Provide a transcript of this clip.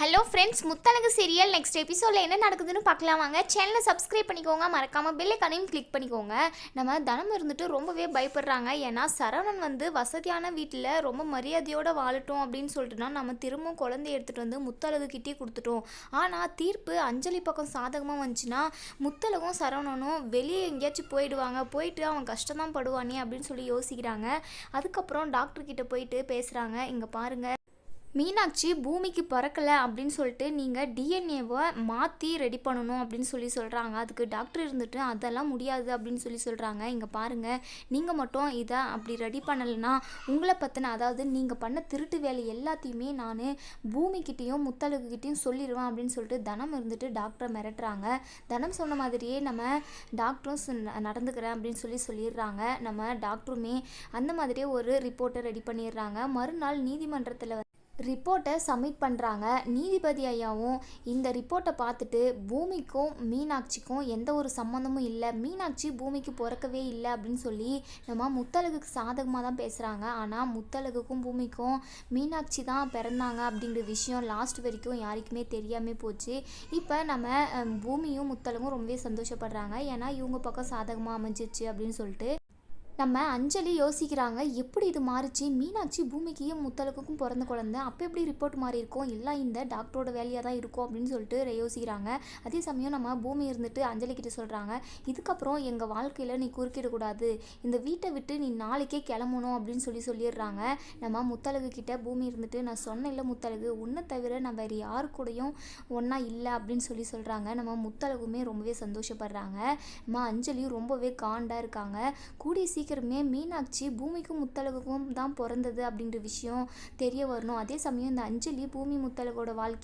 Hello friends Muthazhagu serial next எபிசோடில் என்ன நடக்குதுன்னு பார்க்கலாம் வாங்க. சேனலை சப்ஸ்கிரைப் பண்ணிக்கோங்க மறக்காமல் பெல்லைக்கானையும் கிளிக் பண்ணிக்கோங்க. நம்ம தனம் இருந்துட்டு ரொம்பவே பயப்படுறாங்க. ஏன்னா சரவணன் வந்து வசதியான வீட்டில் ரொம்ப மரியாதையோடு வாழட்டும் அப்படின்னு சொல்லிட்டுனா நம்ம திரும்பவும் குழந்தைய எடுத்துகிட்டு வந்து முத்தழகு கிட்டே கொடுத்துட்டோம். ஆனால் தீர்ப்பு அஞ்சலி பக்கம் சாதகமாக வந்துச்சுன்னா முத்தழகும் சரவணனும் வெளியே எங்கேயாச்சும் போயிடுவாங்க. போயிட்டு அவன் கஷ்டம் தான் படுவானே அப்படின்னு சொல்லி யோசிக்கிறாங்க. அதுக்கப்புறம் டாக்டர்கிட்ட போயிட்டு பேசுகிறாங்க இங்கே பாருங்கள் மீனாட்சி பூமிக்கு பறக்கலை அப்படின்னு சொல்லிட்டு நீங்கள் டிஎன்ஏவை மாற்றி ரெடி பண்ணணும் அப்படின்னு சொல்லி சொல்கிறாங்க அதுக்கு டாக்டர் இருந்துட்டு அதெல்லாம் முடியாது அப்படின்னு சொல்லி சொல்கிறாங்க இங்கே பாருங்கள் நீங்கள் மட்டும் இதை அப்படி ரெடி பண்ணலைன்னா உங்களை பற்றின அதாவது நீங்கள் பண்ண திருட்டு வேலை எல்லாத்தையுமே நான் பூமிக்கிட்டேயும் முத்தழகுக்கிட்டேயும் சொல்லிடுவேன் அப்படின்னு சொல்லிட்டு தனம் இருந்துட்டு டாக்டரை மிரட்டுறாங்க. தனம் சொன்ன மாதிரியே நம்ம டாக்டரும் நடந்துக்கிறேன் அப்படின்னு சொல்லி சொல்லிடுறாங்க. நம்ம டாக்டருமே அந்த மாதிரியே ஒரு ரிப்போர்ட்டை ரெடி பண்ணிடுறாங்க. மறுநாள் நீதிமன்றத்தில் ரிப்போர்ட்டை சப்மிட் பண்ணுறாங்க நீதிபதி ஐயாவும் இந்த ரிப்போர்ட்டை பார்த்துட்டு பூமிக்கும் மீனாட்சிக்கும் எந்த ஒரு சம்மந்தமும் இல்லை. மீனாட்சி பூமிக்கு பிறக்கவே இல்லை அப்படின்னு சொல்லி நம்ம முத்தழகுக்கு சாதகமாக தான் பேசுகிறாங்க ஆனால் முத்தழகுக்கும் பூமிக்கும் மீனாட்சி தான் பிறந்தாங்க அப்படிங்கிற விஷயம் லாஸ்ட் வரைக்கும் யாருக்குமே தெரியாமல் போச்சு. இப்போ நம்ம பூமியும் முத்தழகும் ரொம்பவே சந்தோஷப்படுறாங்க. ஏன்னா இவங்க பக்கம் சாதகமாக அமைஞ்சிருச்சு அப்படின்னு சொல்லிட்டு நம்ம அஞ்சலி யோசிக்கிறாங்க எப்படி இது மாறுச்சு? மீனாட்சி பூமிக்கும் முத்தலுக்கும் பிறந்த குழந்த. அப்போ எப்படி ரிப்போர்ட் மாறி இருக்கும்? எல்லாம் இந்த டாக்டரோட வேலையாக தான் இருக்கும் அப்படின்னு சொல்லிட்டு யோசிக்கிறாங்க. அதே சமயம் நம்ம பூமி இருந்துட்டு அஞ்சலி கிட்ட சொல்கிறாங்க இதுக்கப்புறம் எங்கள் வாழ்க்கையில் நீ குறுக்கிடக்கூடாது இந்த வீட்டை விட்டு நீ நாளைக்கே கிளம்பணும் அப்படின்னு சொல்லி சொல்லிடுறாங்க. நம்ம முத்தலகு கிட்ட பூமி இருந்துட்டு நான் சொன்னேன்ல முத்தழகு உன்னை தவிர நான் வேறு யாரு கூடயும் ஒன்றா இல்லை அப்படின்னு சொல்லி சொல்கிறாங்க நம்ம முத்தழகுமே ரொம்பவே சந்தோஷப்படுறாங்க. நம்ம அஞ்சலியும் ரொம்பவே காண்டாக இருக்காங்க. கூடிய சீக்கிரமே மீனாட்சி பூமிக்கும் முத்தழகுக்கும் தான் பிறந்தது அப்படின்ற விஷயம் தெரிய வரணும். அதே சமயம் இந்த அஞ்சலி பூமி முத்தழகோட வாழ்க்கை